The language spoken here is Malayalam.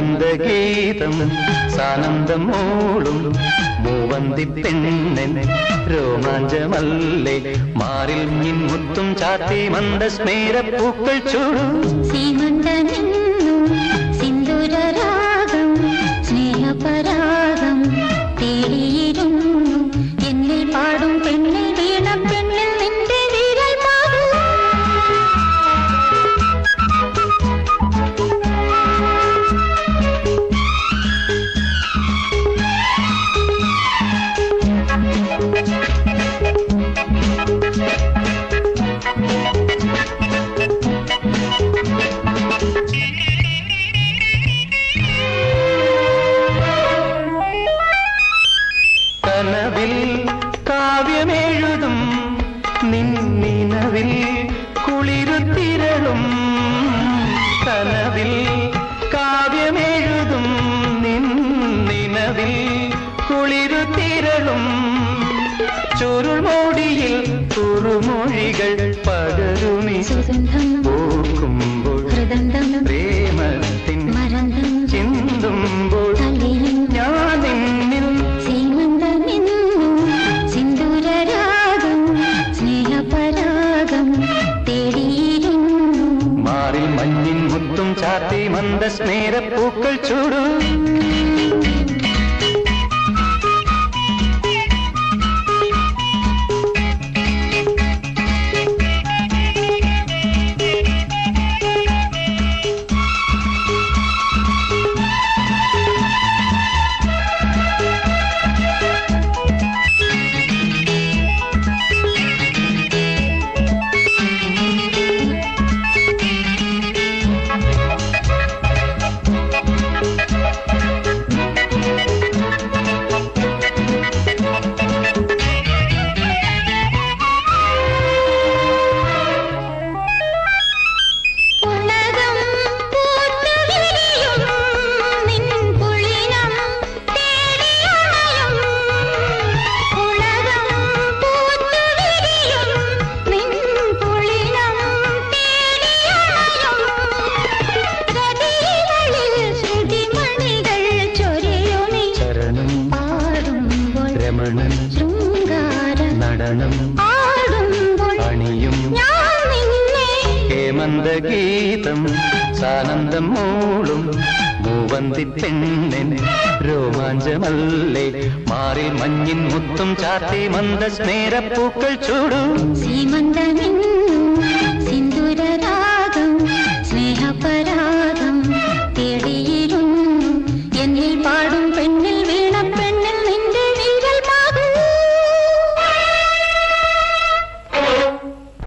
ഹേമന്തഗീതം സാനന്ദം മൂളും മൂവന്തി പെണ്ണൻ രോമാഞ്ചമല്ലേ? മാറിൽ മിൻമുത്തും ചാത്തി മന്ദസ്മേര പൂക്കൾ ചൂടും. സീമന്തനിന്നു ചുരുൾമോടിയിൽ കുറുമൊഴികൾ പകരുമി പൂക്കുമ്പോൾ പ്രേമത്തിൻ ചിന്തുമ്പോൾ ഞാൻ നിന്നിൽ സിന്ദൂരരാഗം സ്നേഹപരാഗം തേടിയിരുന്നു. മാറിൽ മഞ്ഞിൻ മുത്തും ചാത്തി മന്ദസ്നേര പൂക്കൾ ചൂടു. ആടുമ്പോൾ ഹേമന്ത ഹേമന്തഗീതം സാനന്ദം മൂളും മൂവന്തി പെണ്ണിന് രോമാഞ്ചമല്ലേ? മാറി മഞ്ഞിൻ മുത്തും ചാത്തി മന്ദസ്നേര പൂക്കൾ ചൂടും സീമന്തനിന്നു